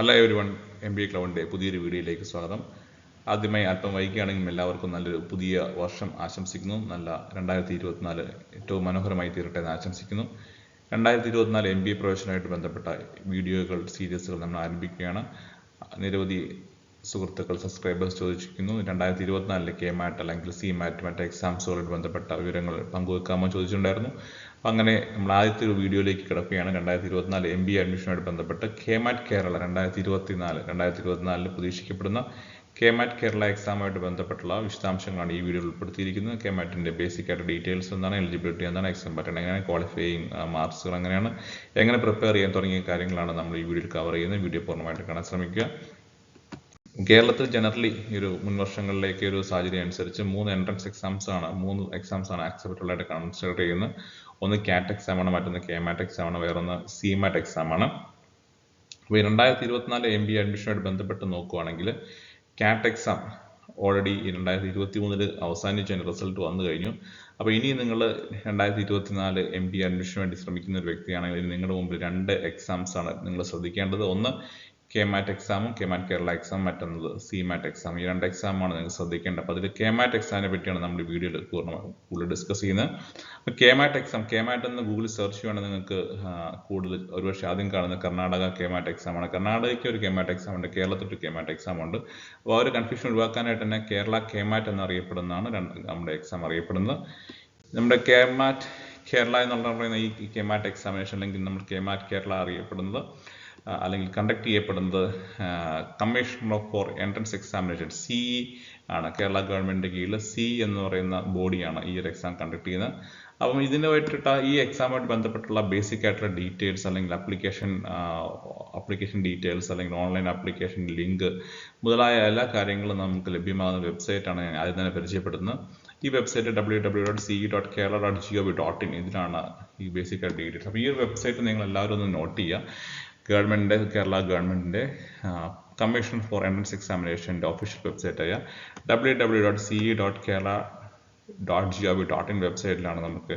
Hello everyone M B ക്ലൗഡിന്റെ പുതിയൊരു വീഡിയോയിലേക്ക് സ്വാഗതം. ആദ്യമായി അല്പം വൈകിയാണെങ്കിലും എല്ലാവർക്കും നല്ലൊരു പുതിയ വർഷം ആശംസിക്കുന്നു. നല്ല രണ്ടായിരത്തി ഇരുപത്തിനാല് ഏറ്റവും മനോഹരമായി തീരട്ടെ എന്ന് ആശംസിക്കുന്നു. രണ്ടായിരത്തി ഇരുപത്തിനാല് എം ബി എ ബന്ധപ്പെട്ട വീഡിയോകൾ സീരീസുകൾ നമ്മൾ ആരംഭിക്കുകയാണ്. നിരവധി സുഹൃത്തുക്കൾ സബ്സ്ക്രൈബേഴ്സ് ചോദിച്ചിരിക്കുന്നു രണ്ടായിരത്തി ഇരുപത്തിനാലിലെ കെ മാറ്റ് അല്ലെങ്കിൽ സി മാറ്റ് മറ്റ് എക്സാംസുകളുമായിട്ട് ബന്ധപ്പെട്ട വിവരങ്ങൾ പങ്കുവെക്കാമോ ചോദിച്ചിട്ടുണ്ടായിരുന്നു. അങ്ങനെ നമ്മൾ ആദ്യത്തെ ഒരു വീഡിയോയിലേക്ക് കിടക്കുകയാണ്. രണ്ടായിരത്തി ഇരുപത്തിനാല് എം ബി അഡ്മിഷനുമായിട്ട് ബന്ധപ്പെട്ട് കെ മാറ്റ് കേരള രണ്ടായിരത്തി ഇരുപത്തിനാല് രണ്ടായിരത്തി ഇരുപത്തിനാലിൽ പ്രതീക്ഷിക്കപ്പെടുന്ന കെ മാറ്റ് കേരള എക്സാമുമായിട്ട് ബന്ധപ്പെട്ടുള്ള വിശദാംശങ്ങളാണ് ഈ വീഡിയോയിൽ ഉൾപ്പെടുത്തിയിരിക്കുന്നത്. കെ മാറ്റിന്റെ ബേസിക് ആയിട്ട് ഡീറ്റെയിൽസ് എന്താണ് എലിജിബിലിറ്റി എന്താണ് എക്സാം പറ്റുന്നത് എങ്ങനെ ക്വാളിഫയിങ് മാർക്സുകൾ എങ്ങനെയാണ് എങ്ങനെ പ്രിപ്പയർ ചെയ്യാൻ തുടങ്ങിയ കാര്യങ്ങളാണ് നമ്മൾ ഈ വീഡിയോയിൽ കവർ ചെയ്യുന്നത്. വീഡിയോ പൂർണമായിട്ട് കാണാൻ ശ്രമിക്കുക. കേരളത്തിൽ ജനറലി ഒരു മുൻവർഷങ്ങളിലേക്ക് ഒരു സാഹചര്യം അനുസരിച്ച് മൂന്ന് എൻട്രൻസ് എക്സാംസ് ആണ് മൂന്ന് എക്സാംസ് ആണ് ആക്സെപ്റ്റബിൾ ആയിട്ട് കൺസിഡർ ചെയ്യുന്നത്. ഒന്ന് കാറ്റ് എക്സാം ആണ് മറ്റൊന്ന് കെ മാറ്റ് എക്സാം ആണ് വേറൊന്ന് സി മാറ്റ് എക്സാം ആണ് അപ്പോൾ രണ്ടായിരത്തി ഇരുപത്തിനാല് എം ബി അഡ്മിഷനുമായിട്ട് ബന്ധപ്പെട്ട് നോക്കുവാണെങ്കിൽ കാറ്റ് എക്സാം ഓൾറെഡി രണ്ടായിരത്തി ഇരുപത്തി മൂന്നിൽ അവസാനിച്ച് അതിന്റെ റിസൾട്ട് വന്നു കഴിഞ്ഞു. അപ്പോൾ ഇനി നിങ്ങൾ രണ്ടായിരത്തി ഇരുപത്തിനാല് എം ബി അഡ്മിഷന് വേണ്ടി ശ്രമിക്കുന്ന ഒരു വ്യക്തിയാണെങ്കിൽ നിങ്ങളുടെ മുമ്പിൽ രണ്ട് എക്സാംസ് ആണ് നിങ്ങൾ ശ്രദ്ധിക്കേണ്ടത്. ഒന്ന് കെ മാറ്റ് എക്സാമും കെ മാറ്റ് കേരള എക്സാം മറ്റൊന്നത് സി മാറ്റ് എക്സാം ഈ രണ്ട് എക്സാമാണ് നിങ്ങൾ ശ്രദ്ധിക്കേണ്ടത്. അപ്പോൾ അതിൽ കെ മാറ്റ് എക്സാമിനെ പറ്റിയാണ് നമ്മൾ വീഡിയോയിൽ കൂടുതൽ ഡിസ്കസ് ചെയ്യുന്നത്. അപ്പോൾ K MAT exam K MAT എന്ന് ഗൂഗിളിൽ സെർച്ച് ചെയ്യുകയാണെങ്കിൽ നിങ്ങൾക്ക് കൂടുതൽ ഒരുപക്ഷെ ആദ്യം കാണുന്ന കർണാടക കെ മാറ്റ് എക്സാം ആണ്. കർണാടകയ്ക്ക് ഒരു കെ മാറ്റ് എക്സാം ഉണ്ട് കേരളത്തിൽ കെ മാറ്റ് എക്സാം ഉണ്ട്. അപ്പോൾ ആ ഒരു കൺഫ്യൂഷൻ ഒഴിവാക്കാനായിട്ട് തന്നെ കേരള കെ മാറ്റ് എന്നറിയപ്പെടുന്നതാണ് രണ്ട് നമ്മുടെ എക്സാം അറിയപ്പെടുന്നത്. നമ്മുടെ കെ മാറ്റ് കേരള എന്നുള്ള പറയുന്ന ഈ കെ മാറ്റ് എക്സാമിനേഷൻ അല്ലെങ്കിൽ നമ്മൾ കെ മാറ്റ് കേരള അറിയപ്പെടുന്നത്. അല്ലെങ്കിൽ കണ്ടക്ട് ചെയ്യപ്പെടുന്നത് commission of for entrance examination C ആണ്. കേരള ഗവൺമെന്റിന്റെ കീഴിൽ സി എന്ന് പറയുന്ന ബോഡിയാണ് ഈ ഒരു എക്സാം കണ്ടക്ട് ചെയ്യുന്നത്. അപ്പം ഇതിനുമായിട്ടുള്ള ഈ എക്സാമുമായിട്ട് ബന്ധപ്പെട്ടുള്ള ബേസിക് ആയിട്ടുള്ള ഡീറ്റെയിൽസ് അല്ലെങ്കിൽ അപ്ലിക്കേഷൻ അപ്ലിക്കേഷൻ ഡീറ്റെയിൽസ് അല്ലെങ്കിൽ ഓൺലൈൻ അപ്ലിക്കേഷൻ ലിങ്ക് മുതലായ എല്ലാ കാര്യങ്ങളും നമുക്ക് ലഭ്യമാകുന്ന വെബ്സൈറ്റാണ് ഞാൻ ആദ്യം തന്നെ പരിചയപ്പെടുന്നത്. ഈ website W W dot C dot Kerala dot G O V dot in ഇതിലാണ് ഈ ബേസിക് ആയിട്ട് ഡീറ്റെയിൽസ് അപ്പോൾ ഈ ഒരു വെബ്സൈറ്റ് നിങ്ങൾ എല്ലാവരും ഒന്ന് നോട്ട് ചെയ്യുക. ഗവൺമെന്റ് കേരള ഗവൺമെന്റിന്റെ കമ്മീഷൻ ഫോർ എൻട്രൻസ് എക്സാമിനേഷന്റെ official വെബ്സൈറ്റായ W W dot C E dot Kerala dot G O V dot in വെബ്സൈറ്റിലാണ് നമുക്ക്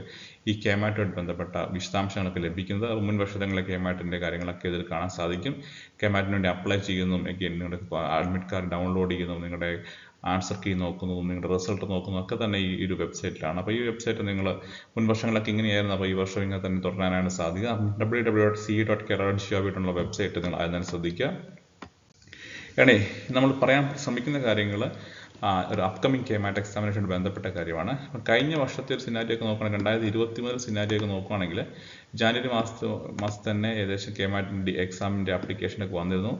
ഈ കെമാറ്റുമായിട്ട് ബന്ധപ്പെട്ട വിശദാംശങ്ങളൊക്കെ ലഭിക്കുന്നത് മുൻ വർഷങ്ങളിലെ കെമാറ്റിന്റെ കാര്യങ്ങളൊക്കെ ഇതിൽ കാണാൻ സാധിക്കും. കെമാറ്റിന് വേണ്ടി അപ്ലൈ ചെയ്യുന്നതും again നിങ്ങളുടെ അഡ്മിറ്റ് കാർഡ് ഡൗൺലോഡ് ചെയ്യുന്നതും നിങ്ങളുടെ ആൻസർ കീ നോക്കുന്നതും നിങ്ങളുടെ റിസൾട്ട് നോക്കുന്നതും ഒക്കെ തന്നെ ഈ ഒരു വെബ്സൈറ്റിലാണ്. അപ്പോൾ ഈ വെബ്സൈറ്റ് നിങ്ങൾ മുൻ വർഷങ്ങളൊക്കെ ഇങ്ങനെയായിരുന്നു. അപ്പോൾ ഈ വർഷം ഇങ്ങനെ തന്നെ തുടരാനാണ് സാധ്യത. W W dot C dot Kerala dot G ആയിട്ടുള്ള വെബ്സൈറ്റ് നിങ്ങൾ ആദ്യം തന്നെ ശ്രദ്ധിക്കുക. ഏണേ നമ്മൾ പറയാൻ ശ്രമിക്കുന്ന കാര്യങ്ങൾ ഒരു അപ്കമിങ് കെമാറ്റ് മാറ്റ് എക്സാമിനേഷൻ ബന്ധപ്പെട്ട കാര്യമാണ്. കഴിഞ്ഞ വർഷത്തെ ഒരു സിനാരിയോ ഒക്കെ നോക്കുകയാണെങ്കിൽ രണ്ടായിരത്തി ഇരുപത്തി മൂന്ന് സിനാരിയോ ഒക്കെ നോക്കുകയാണെങ്കിൽ ജാനുവരി മാസത്തെ മാസത്തിൽ തന്നെ ഏകദേശം കെ മാറ്റിന്റെ എക്സാമിന്റെ ആപ്ലിക്കേഷനൊക്കെ വന്നിരുന്നു.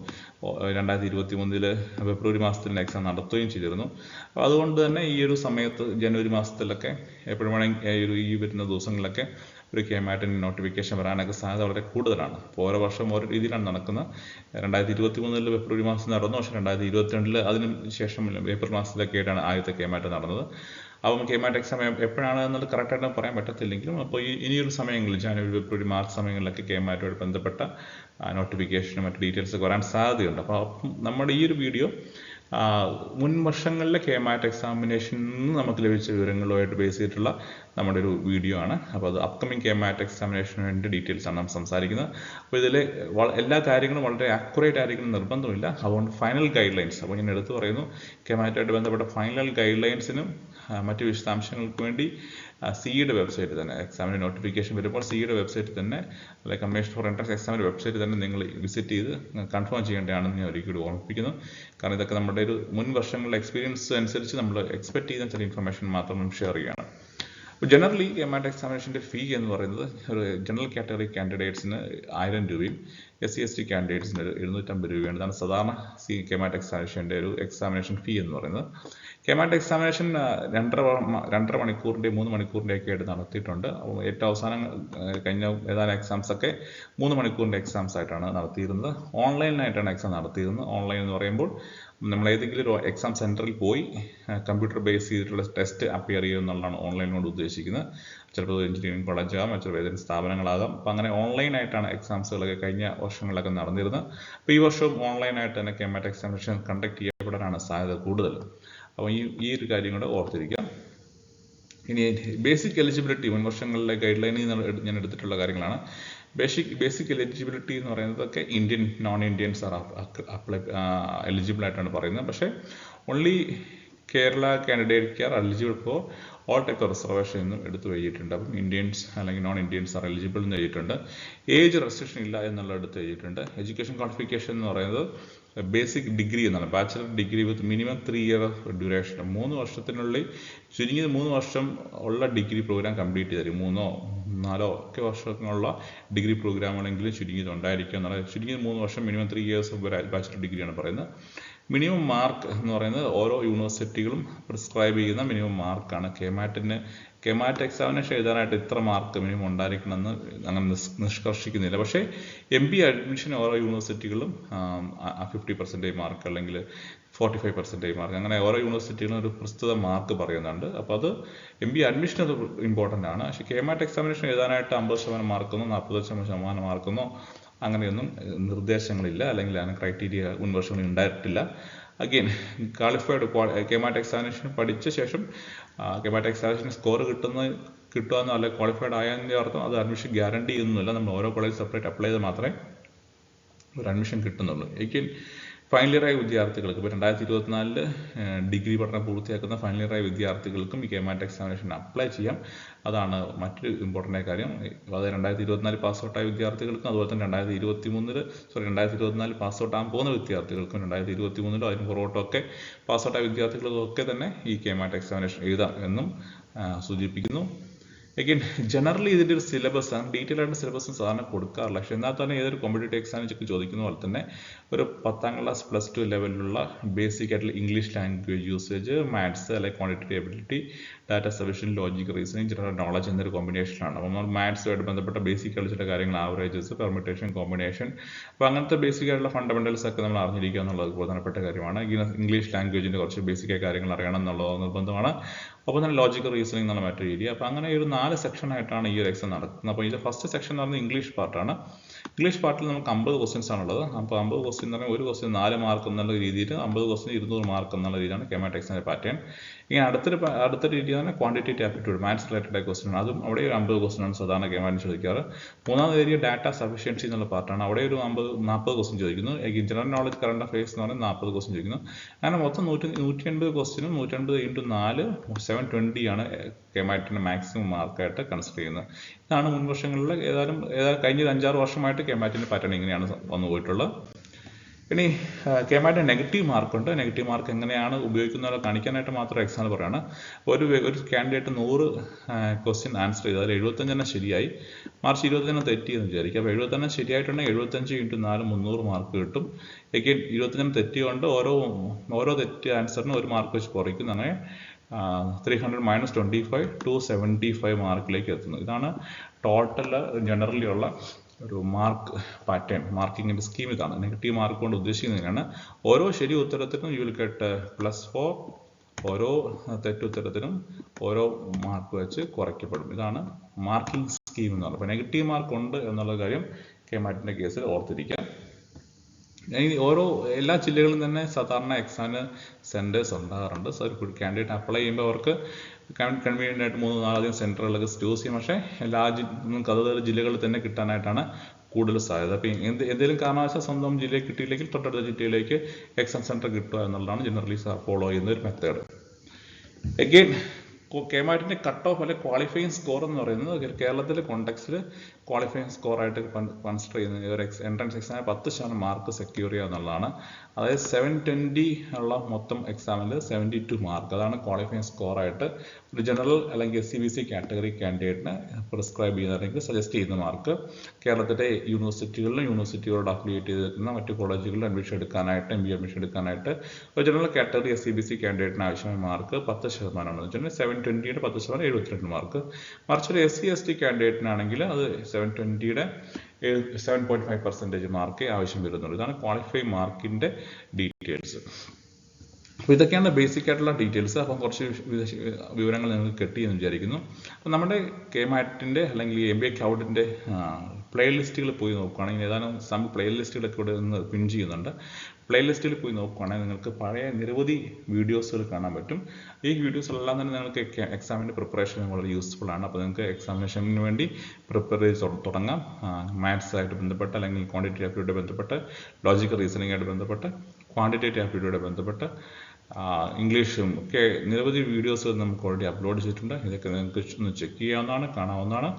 രണ്ടായിരത്തി ഇരുപത്തി മൂന്നിൽ ഫെബ്രുവരി മാസത്തിൽ എക്സാം നടത്തുകയും ചെയ്തിരുന്നു. അപ്പോൾ അതുകൊണ്ട് തന്നെ ഈ ഒരു സമയത്ത് ജനുവരി മാസത്തിലൊക്കെ എപ്പോഴും വേണമെങ്കിൽ ഈ വരുന്ന ദിവസങ്ങളിലൊക്കെ ഒരു കെ മാറ്റിന് നോട്ടിഫിക്കേഷൻ വരാനൊക്കെ സാധ്യത വളരെ കൂടുതലാണ്. അപ്പോൾ ഓരോ വർഷം ഓരോ രീതിയിലാണ് നടക്കുന്നത്. രണ്ടായിരത്തി ഇരുപത്തി മൂന്നിൽ ഫെബ്രുവരി മാസം നടന്നു. പക്ഷേ രണ്ടായിരത്തി ഇരുപത്തിരണ്ടിൽ അതിന് ശേഷം ഏപ്രിൽ മാസത്തിലൊക്കെ ആയിട്ടാണ് ആദ്യത്തെ കെ മാറ്റ് നടന്നത്. അപ്പം കെ മാറ്റ് എക്സാം എപ്പോഴാണ് എന്നുള്ളത് കറക്റ്റായിട്ട് പറയാൻ പറ്റത്തില്ലെങ്കിലും അപ്പോൾ ഈ ഇനിയൊരു സമയങ്ങളിൽ ജാനുവരി ഫെബ്രുവരി മാർച്ച് സമയങ്ങളിലൊക്കെ കെ മാറ്റുമായിട്ട് ബന്ധപ്പെട്ട നോട്ടിഫിക്കേഷനും മറ്റ് ഡീറ്റെയിൽസ് ഒക്കെ വരാൻ സാധ്യതയുണ്ട്. അപ്പോൾ നമ്മുടെ ഈ ഒരു വീഡിയോ മുൻ വർഷങ്ങളിലെ കെ മാറ്റ് എക്സാമിനേഷനിൽ നിന്ന് നമുക്ക് ലഭിച്ച വിവരങ്ങളുമായിട്ട് ബേസ് ചെയ്തിട്ടുള്ള നമ്മുടെ ഒരു വീഡിയോ ആണ്. അപ്പോൾ അത് അപ്കമിങ് കെ മാറ്റ് എക്സാമിനേഷന് വേണ്ടി ഡീറ്റെയിൽസ് ആണ് നമ്മൾ സംസാരിക്കുന്നത്. അപ്പോൾ ഇതിൽ എല്ലാ കാര്യങ്ങളും വളരെ ആക്യുറേറ്റ് ആയിരിക്കണം നിർബന്ധമില്ല. അതുകൊണ്ട് ഫൈനൽ ഗൈഡ് ലൈൻസ് അപ്പോൾ ഞാൻ എടുത്തു പറയുന്നു കെ മാറ്റുമായിട്ട് ബന്ധപ്പെട്ട ഫൈനൽ ഗൈഡ് ലൈൻസിനും മറ്റ് വിശദാംശങ്ങൾക്ക് വേണ്ടി സിയുടെ വെബ്സൈറ്റ് തന്നെ. എക്സാമിന് നോട്ടിഫിക്കേഷൻ വരുമ്പോൾ സിയുടെ വെബ്സൈറ്റ് തന്നെ അല്ലെങ്കിൽ കമ്മീഷൻ ഫോർ എൻട്രൻസ് എക്സാമിന്റെ വെബ്സൈറ്റ് തന്നെ നിങ്ങൾ വിസിറ്റ് ചെയ്ത് കൺഫേം ചെയ്യേണ്ടതാണെന്ന് ഞാൻ ഒരിക്കലും ഓർമ്മിപ്പിക്കുന്നു. കാരണം ഇതൊക്കെ നമ്മുടെ ഒരു മുൻ വർഷങ്ങളിലെ എക്സ്പീരിയൻസ് അനുസരിച്ച് നമ്മൾ എക്സ്പെക്ട് ചെയ്യുന്ന ചില ഇൻഫർമേഷൻ മാത്രം ഷെയർ ചെയ്യുകയാണ്. അപ്പോൾ ജനറലി എമാറ്റ് എക്സാമിനേഷന്റെ ഫീ എന്ന് പറയുന്നത് ഒരു ജനറൽ കാറ്റഗറി കാൻഡിഡേറ്റ്സിന് ആയിരം രൂപയും എസ് സി എസ് ടി കാൻഡിഡേറ്റ്സിന് ഒരു എഴുന്നൂറ്റമ്പത് രൂപയാണ്. ഇതാണ് സാധാരണ സി കെമാറ്റ് എക്സാമിനേഷന്റെ ഒരു എക്സാമിനേഷൻ ഫീ എന്ന് പറയുന്നത്. കെമാറ്റ് എക്സാമിനേഷൻ രണ്ടര രണ്ടര മണിക്കൂറിന്റെ മൂന്ന് മണിക്കൂറിന്റെ ഒക്കെ ആയിട്ട് നടത്തിയിട്ടുണ്ട്. ഏറ്റവും അവസാനം കഴിഞ്ഞ ഏതാനും എക്സാംസ് ഒക്കെ മൂന്ന് മണിക്കൂറിന്റെ എക്സാംസ് ആയിട്ടാണ് നടത്തിയിരുന്നത്. ഓൺലൈനായിട്ടാണ് എക്സാം നടത്തിയിരുന്നത്. ഓൺലൈൻ എന്ന് പറയുമ്പോൾ നമ്മൾ ഏതെങ്കിലും ഒരു എക്സാം സെന്ററിൽ പോയി കമ്പ്യൂട്ടർ ബേസ് ചെയ്തിട്ടുള്ള ടെസ്റ്റ് അപ്പിയർ ചെയ്യുക എന്നുള്ളതാണ് ഉദ്ദേശിക്കുന്നത്. ചിലപ്പോൾ എഞ്ചിനീയറിംഗ് കോളേജ് ആകാം ചിലപ്പോൾ ഏതെങ്കിലും സ്ഥാപനങ്ങളാകാം. അപ്പോൾ അങ്ങനെ ഓൺലൈനായിട്ടാണ് എക്സാംസുകളൊക്കെ കഴിഞ്ഞ വർഷങ്ങളിലൊക്കെ നടന്നിരുന്നത്. അപ്പോൾ ഈ വർഷവും ഓൺലൈനായിട്ട് തന്നെ കെമാറ്റ് എക്സാമിനേഷൻ കണ്ടക്ട് ചെയ്യപ്പെടാനാണ് സാധ്യത കൂടുതൽ. അപ്പോൾ ഈ ഈ ഒരു കാര്യം കൂടെ ഓർത്തിരിക്കാം. ഇനി ബേസിക് എലിജിബിലിറ്റി മുൻ വർഷങ്ങളിലെ ഗൈഡ് ലൈനിൽ നിന്ന് ഞാൻ എടുത്തിട്ടുള്ള കാര്യങ്ങളാണ്. ബേസിക് ബേസിക് എലിജിബിലിറ്റി എന്ന് പറയുന്നതൊക്കെ Indian non Indians are apply eligible ആയിട്ടാണ് പറയുന്നത്. പക്ഷേ only Kerala candidate are eligible for all type reservation എന്നും എടുത്തു എഴുതിയിട്ടുണ്ട്. അപ്പം ഇന്ത്യൻസ് അല്ലെങ്കിൽ നോൺ ഇന്ത്യൻസ് ആർ എലിജിബിൾ എന്ന് എഴുതിയിട്ടുണ്ട്. ഏജ് റെസ്ട്രിക്ഷൻ ഇല്ല എന്നുള്ള എടുത്ത് എഴുതിയിട്ടുണ്ട്. എഡ്യൂക്കേഷൻ ക്വാളിഫിക്കേഷൻ എന്ന് പറയുന്നത് ബേസിക് ഡിഗ്രി എന്നാണ്. Bachelor degree with minimum three year duration മൂന്ന് വർഷത്തിനുള്ളിൽ ചുരുങ്ങിയത് മൂന്ന് വർഷം ഉള്ള ഡിഗ്രി പ്രോഗ്രാം കംപ്ലീറ്റ് ചെയ്തു മൂന്നോ നാലോ ഒക്കെ വർഷത്തിനുള്ള ഡിഗ്രി പ്രോഗ്രാമുകളെങ്കിലും ചുരുങ്ങിയത് ഉണ്ടായിരിക്കുക എന്നുള്ള ചുരുങ്ങിയത് മൂന്ന് വർഷം മിനിമം ത്രീ ഇയേഴ്സ് ബാച്ചിലർ ഡിഗ്രിയാണ് പറയുന്നത്. മിനിമം മാർക്ക് എന്ന് പറയുന്നത് ഓരോ യൂണിവേഴ്സിറ്റികളും പ്രിസ്ക്രൈബ് ചെയ്യുന്ന മിനിമം മാർക്കാണ്. കെമാറ്റിന് കെമാറ്റ് എക്സാമിനേഷൻ എഴുതാനായിട്ട് ഇത്ര മാർക്ക് മിനിമം ഉണ്ടായിരിക്കണം എന്ന് അങ്ങനെ നിഷ്കർഷിക്കുന്നില്ല. പക്ഷേ എം ബി അഡ്മിഷൻ ഓരോ യൂണിവേഴ്സിറ്റികളും ഫിഫ്റ്റി പെർസെന്റേജ് മാർക്ക് അല്ലെങ്കിൽ ഫോർട്ടി ഫൈവ് പെർസെന്റേജ് മാർക്ക് അങ്ങനെ ഓരോ യൂണിവേഴ്സിറ്റികളും ഒരു പ്രസ്തുത മാർക്ക് പറയുന്നുണ്ട്. അപ്പോൾ അത് എം ബി അഡ്മിഷൻ അത് ഇമ്പോർട്ടന്റ് ആണ്. പക്ഷേ കെമാറ്റ് എക്സാമിനേഷൻ എഴുതാനായിട്ട് അമ്പത് ശതമാനം മാർക്കൊന്നോ നാൽപ്പത് ശതമാനം മാർക്കൊന്നോ അങ്ങനെയൊന്നും നിർദ്ദേശങ്ങളില്ല. അല്ലെങ്കിൽ അങ്ങനെ ക്രൈറ്റീരിയ വർഷങ്ങളിൽ ഉണ്ടായിട്ടില്ല. അഗെയിൻ ക്വാളിഫൈഡ് കെമാറ്റ് എക്സാമിനേഷൻ പഠിച്ച ശേഷം കെമാറ്റ് എക്സാമിനേഷൻ സ്കോർ കിട്ടുന്ന കിട്ടുകയെന്നോ അല്ലെങ്കിൽ ക്വാളിഫൈഡ് ആയതിന്റെ അർത്ഥം അത് അഡ്മിഷൻ ഗ്യാരണ്ടി ചെയ്യുന്നില്ല നമ്മൾ ഓരോ കോളേജ് സെപ്പറേറ്റ് അപ്ലൈ ചെയ്ത് മാത്രമേ ഒരു അഡ്മിഷൻ കിട്ടുന്നുള്ളൂ. എങ്കിൽ ഫൈനൽ ഇയറായ വിദ്യാർത്ഥികൾക്ക് ഇപ്പോൾ രണ്ടായിരത്തി ഇരുപത്തിനാലിൽ ഡിഗ്രി പഠനം പൂർത്തിയാക്കുന്ന ഫൈനൽ ഇയറായ വിദ്യാർത്ഥികൾക്കും ഈ കെമാറ്റ് എക്സാമിനേഷൻ അപ്ലൈ ചെയ്യാം. അതാണ് മറ്റൊരു ഇമ്പോർട്ടന്റ് കാര്യം. അത് രണ്ടായിരത്തി ഇരുപത്തിനാല് പാസ് ഔട്ടായ വിദ്യാർത്ഥികൾക്കും അതുപോലെ തന്നെ രണ്ടായിരത്തി ഇരുപത്തി മൂന്നിൽ സോറി രണ്ടായിരത്തി ഇരുപത്തിനാല് പാസ് പോകുന്ന വിദ്യാർത്ഥികൾക്കും രണ്ടായിരത്തി ഇരുപത്തി മൂന്നിലോ അതിന് പുറകോട്ടൊക്കെ പാസ് ഔട്ടായ വിദ്യാർത്ഥികൾക്കും ഒക്കെ തന്നെ ഈ കെമാറ്റ് എക്സാമിനേഷൻ എഴുതാം എന്നും സൂചിപ്പിക്കുന്നു. എഗെയിൻ ജനറലി ഇതിന്റെ ഒരു സിലബസ് ആണ്. ഡീറ്റെയിൽ ആയിട്ട് സിലബസും സാധാരണ കൊടുക്കാറില്ല. പക്ഷേ എന്നാൽ തന്നെ ഏതൊരു കോമ്പറ്റേറ്റീവ് എക്സാം ചെക്ക് ചോദിക്കുന്ന പോലെ തന്നെ ഒരു പത്താം ക്ലാസ് പ്ലസ് ടു ലെവലിലുള്ള ബേസിക് ആയിട്ടുള്ള ഇംഗ്ലീഷ് ലാംഗ്വേജ് യൂസേജ് മാത്സ് അല്ലെങ്കിൽ quantitative ability data sufficiency logic reasoning general knowledge എന്നൊരു കോമ്പിനേഷനാണ് അപ്പോൾ നമ്മൾ മാത്സുമായിട്ട് ബന്ധപ്പെട്ട ബേസിക് കളിച്ചിട്ട് കാര്യങ്ങൾ ആവറേജസ് പെർമിറ്റേഷൻ കോമ്പിനേഷൻ അപ്പോൾ അങ്ങനത്തെ ബേസിക് ആയിട്ടുള്ള ഫണ്ടമെന്റൽസ് ഒക്കെ നമ്മൾ അറിഞ്ഞിരിക്കുക എന്നുള്ളത് പ്രധാനപ്പെട്ട കാര്യമാണ്. ഇംഗ്ലീഷ് ലാംഗ്വേജിന്റെ കുറച്ച് ബേസിക് കാര്യങ്ങൾ അറിയണം എന്നുള്ളത് നിർബന്ധമാണ്. ഒപ്പം തന്നെ ലോജിക്കൽ റീസണിങ് എന്നുള്ള മറ്റൊരു രീതി. അപ്പോൾ അങ്ങനെ ഒരു നാല് സെക്ഷൻ ആയിട്ടാണ് ഈ ഒരു എക്സാം നടക്കുന്നത് അപ്പോൾ ഇതിന്റെ ഫസ്റ്റ് സെക്ഷൻ എന്ന് പറയുന്നത് ഇംഗ്ലീഷ് പാർട്ടാണ് ഇംഗ്ലീഷ് പാർട്ടിൽ നമുക്ക് അമ്പത് ക്വസ്റ്റ്യൻസ് ആണുള്ളത്. അപ്പോൾ അമ്പത് ക്വസ്റ്റ്യൻ എന്ന് പറഞ്ഞാൽ ഒരു ക്വസ്റ്റ്യൻ നാല് മാർക്ക് എന്നുള്ള രീതിയിൽ അമ്പത് ക്വസ്റ്റ്യൻ ഇരുന്നൂറ് മാർക്ക് എന്നുള്ള രീതിയിലാണ് കെമാറ്റിക്സിന്റെ പാറ്റേൺ ഇനി അടുത്തൊരു അടുത്ത രീതി തന്നെ ക്വാണ്ടിറ്റേറ്റീവ് ആപ്റ്റിറ്റ്യൂഡ് മാത്സ് റിലേറ്റഡ് ആയ ക്വസ്റ്റ്യൻ അതും അവിടെ ഒരു അമ്പത് ക്വസ്റ്റ്യൻ ആണ് സാധാരണ കെമാറ്റിന് ചോദിക്കാറ്. മൂന്നാമത് ഏരിയ ഡാറ്റ സഫിഷ്യൻസി എന്നുള്ള പാർട്ടാണ് അവിടെ ഒരു അമ്പത് നാൽപ്പത് ക്വസ്റ്റ്യൻ ചോദിക്കുന്നു. ജനറൽ നോളജ് കറണ്ട് അഫയേഴ്സ് എന്ന് പറഞ്ഞാൽ നാൽപ്പത് ക്വസ്റ്റ്യൻ ചോദിക്കുന്നു. അങ്ങനെ മൊത്തം നൂറ്റി നൂറ്റി എൺപത് ക്വസ്റ്റ്യനും നൂറ്റി അൻപത് ഇന്റു നാല് സെവൻ ട്വന്റി ആണ് കെമാറ്റിന്റെ മാക്സിമം മാർക്കായിട്ട് കൺസിഡർ ചെയ്യുന്നത്. ഇതാണ് മുൻ വർഷങ്ങളിൽ ഏതായാലും ഏതായാലും കഴിഞ്ഞ അഞ്ചാറ് വർഷമായിട്ട് കെമാറ്റിന്റെ പാറ്റേൺ ഇങ്ങനെയാണ് വന്നു പോയിട്ടുള്ളത്. ഇനി കെമാറ്റിന് നെഗറ്റീവ് മാർക്കുണ്ട് നെഗറ്റീവ് മാർക്ക് എങ്ങനെയാണ് ഉപയോഗിക്കുന്നത് കാണിക്കാനായിട്ട് മാത്രം എക്സാമ്പിൾ പറയുകയാണ് ഒരു ഒരു കാൻഡിഡേറ്റ് നൂറ് ക്വസ്റ്റ്യൻ ആൻസർ ചെയ്ത് അതിൽ എഴുപത്തഞ്ചെണ്ണം ശരിയായി. മാർച്ച് ഇരുപത്തഞ്ചെണ്ണം തെറ്റിയെന്ന് വിചാരിക്കുക അപ്പോൾ എഴുപത്തെണ്ണം ശരിയായിട്ടുണ്ടെങ്കിൽ എഴുപത്തഞ്ച് ഇന്റു നാല് മുന്നൂറ് മാർക്ക് കിട്ടും. എഗെയിൻ ഇരുപത്തഞ്ചെണ്ണം തെറ്റിയുണ്ട് ഓരോ ഓരോ തെറ്റ് ആൻസറിന് ഒരു മാർക്ക് വെച്ച് കുറയ്ക്കുന്നു. അങ്ങനെ three hundred minus twenty five two seventy five മാർക്കിലേക്ക് എത്തുന്നു. ഇതാണ് ടോട്ടൽ ജനറലി ഉള്ള ഒരു മാർക്ക് പാറ്റേൺ മാർക്കിങ്ങിന്റെ സ്കീം ഇതാണ്. നെഗറ്റീവ് മാർക്ക് കൊണ്ട് ഉദ്ദേശിക്കുന്നതിനാണ് ഓരോ ശരി ഉത്തരത്തിനും you will get plus four ഓരോ തെറ്റുത്തരത്തിനും ഓരോ മാർക്ക് വെച്ച് കുറയ്ക്കപ്പെടും. ഇതാണ് മാർക്കിംഗ് സ്കീം എന്ന് പറയുന്നത്. നെഗറ്റീവ് മാർക്ക് ഉണ്ട് എന്നുള്ള കാര്യം കെ മാറ്റിന്റെ കേസിൽ ഓർത്തിരിക്കാം ഓരോ എല്ലാ ജില്ലകളിലും തന്നെ സാധാരണ എക്സാമിന് സെന്റേഴ്സ് ഉണ്ടാകാറുണ്ട്. സോ ഒരു കാൻഡിഡേറ്റ് അപ്ലൈ ചെയ്യുമ്പോൾ അവർക്ക് കൺവീനിയന്റ് ആയിട്ട് മൂന്ന് നാലധികം സെന്ററുകളൊക്കെ ചൂസ് ചെയ്യും. പക്ഷേ എല്ലാ അതത് ജില്ലകളിൽ തന്നെ കിട്ടാനായിട്ടാണ് കൂടുതൽ സാധ്യത. അപ്പോൾ എന്ത് എന്തെങ്കിലും കാരണവശാൽ സ്വന്തം ജില്ലയിൽ കിട്ടിയില്ലെങ്കിൽ തൊട്ടടുത്ത ജില്ലയിലേക്ക് എക്സാം സെന്റർ കിട്ടുക എന്നുള്ളതാണ് ജനറലി ഫോളോ ചെയ്യുന്ന ഒരു മെത്തേഡ് എഗെയിൻ കെമാറ്റിന്റെ കട്ട് ഓഫ് അല്ലെങ്കിൽ ക്വാളിഫയിങ് സ്കോർ എന്ന് പറയുന്നത് കേരളത്തിലെ കോണ്ടക്സിൽ ക്വാളിഫയിങ് സ്കോറായിട്ട് കൺസിഡർ ചെയ്യുന്നത് ഒരു എക്സ് എൻട്രൻസ് എക്സാമിന് പത്ത് ശതമാനം മാർക്ക് സെക്യൂർ ചെയ്യുക എന്നുള്ളതാണ്. അതായത് സെവൻ ട്വന്റി ഉള്ള മൊത്തം എക്സാമിൽ സെവന്റി ടു മാർക്ക് അതാണ് ക്വാളിഫയിങ് സ്കോറായിട്ട് ഒരു ജനറൽ അല്ലെങ്കിൽ S C B C category കാൻഡിഡേറ്റിന് prescribe ചെയ്യുന്ന അല്ലെങ്കിൽ സജസ്റ്റ് ചെയ്യുന്ന മാർക്ക് കേരളത്തിലെ യൂണിവേഴ്സിറ്റികളിലും യൂണിവേഴ്സിറ്റികളോട് അഫിലിയേറ്റ് ചെയ്തിരിക്കുന്ന മറ്റു കോളേജുകളിൽ അഡ്മിഷൻ എടുക്കാനായിട്ട് എം ബി അഡ്മിഷൻ എടുക്കാനായിട്ട് ഒരു general category S C B C കാൻഡിഡേറ്റിന് ആവശ്യമായ മാർക്ക് പത്ത് ശതമാനമാണ്. വെച്ചിട്ടുണ്ടെങ്കിൽ സെവൻ ട്വന്റിയുടെ പത്ത് ശതമാനം എഴുപത്തിരണ്ട് മാർക്ക് മറിച്ചൊരു എസ് സി എസ് ടി കാൻഡിഡേറ്റിനാണെങ്കിൽ അത് സെവൻ ട്വന്റിയുടെ സെവൻ പോയിന്റ് ഫൈവ് പെർസെന്റേജ് മാർക്കേ ആവശ്യം വരുന്നുള്ളൂ. ഇതാണ് ക്വാളിഫൈ മാർക്കിന്റെ ഡീറ്റെയിൽസ് അപ്പോൾ ഇതൊക്കെയാണ് ബേസിക് ആയിട്ടുള്ള ഡീറ്റെയിൽസ് അപ്പം കുറച്ച് വിവരങ്ങൾ നിങ്ങൾക്ക് കിട്ടി എന്ന് വിചാരിക്കുന്നു. അപ്പം നമ്മുടെ കെ മാറ്റിന്റെ അല്ലെങ്കിൽ എം ബി എ ക്ലൗഡിന്റെ പ്ലേലിസ്റ്റുകൾ പോയി നോക്കുകയാണെങ്കിൽ ഏതാനും സം പ്ലേലിസ്റ്റുകളൊക്കെ ഇവിടെ നിന്ന് പിൻ ചെയ്യുന്നുണ്ട്. പ്ലേലിസ്റ്റിൽ പോയി നോക്കുകയാണെങ്കിൽ നിങ്ങൾക്ക് പഴയ നിരവധി വീഡിയോസുകൾ കാണാൻ പറ്റും. ഈ വീഡിയോസിലെല്ലാം തന്നെ നിങ്ങൾക്ക് എക്സാമിന്റെ പ്രിപ്പറേഷൻ വളരെ യൂസ്ഫുൾ ആണ്. അപ്പോൾ നിങ്ങൾക്ക് എക്സാമിനേഷന് വേണ്ടി പ്രിപ്പയർ ചെയ്ത് തുടങ്ങാം. മാത്സ് ആയിട്ട് ബന്ധപ്പെട്ട് അല്ലെങ്കിൽ ക്വാണ്ടിറ്റേറ്റീവ് ആപ്റ്റിറ്റ്യൂഡ് ബന്ധപ്പെട്ട് ലോജിക്കൽ റീസണിംഗ് ആയിട്ട് ബന്ധപ്പെട്ട് ക്വാണ്ടിറ്റേറ്റീവ് ആപ്റ്റിറ്റ്യൂഡ് ബന്ധപ്പെട്ട് ഇംഗ്ലീഷും ഒക്കെ നിരവധി വീഡിയോസ് നമുക്ക് ഓൾറെഡി അപ്ലോഡ് ചെയ്തിട്ടുണ്ട്. ഇതൊക്കെ നിങ്ങൾക്ക് ഒന്ന് ചെക്ക് ചെയ്യാവുന്നതാണ് കാണാവുന്നതാണ്.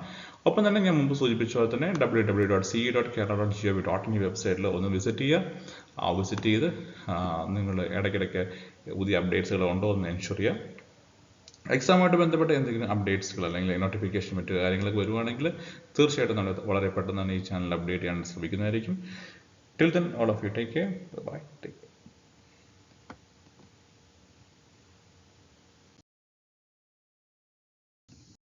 ഒപ്പം തന്നെ ഞാൻ മുമ്പ് സൂചിപ്പിച്ച പോലെ തന്നെ W W dot C dot Kerala dot G O V dot in വെബ്സൈറ്റിൽ ഒന്ന് വിസിറ്റ് ചെയ്യുക. ആ വിസിറ്റ് ചെയ്ത് നിങ്ങൾ ഇടയ്ക്കിടയ്ക്ക് പുതിയ അപ്ഡേറ്റ്സുകൾ ഉണ്ടോ എന്ന് എൻഷുർ ചെയ്യുക. എക്സാമുമായിട്ട് ബന്ധപ്പെട്ട എന്തെങ്കിലും അപ്ഡേറ്റ്സുകൾ അല്ലെങ്കിൽ നോട്ടിഫിക്കേഷൻ മറ്റു കാര്യങ്ങളൊക്കെ വരുവാണെങ്കിൽ തീർച്ചയായിട്ടും നമ്മൾ വളരെ പെട്ടെന്ന് തന്നെ ഈ ചാനൽ അപ്ഡേറ്റ് ചെയ്യാൻ ശ്രമിക്കുന്നതായിരിക്കും. Till then all of you take care bye take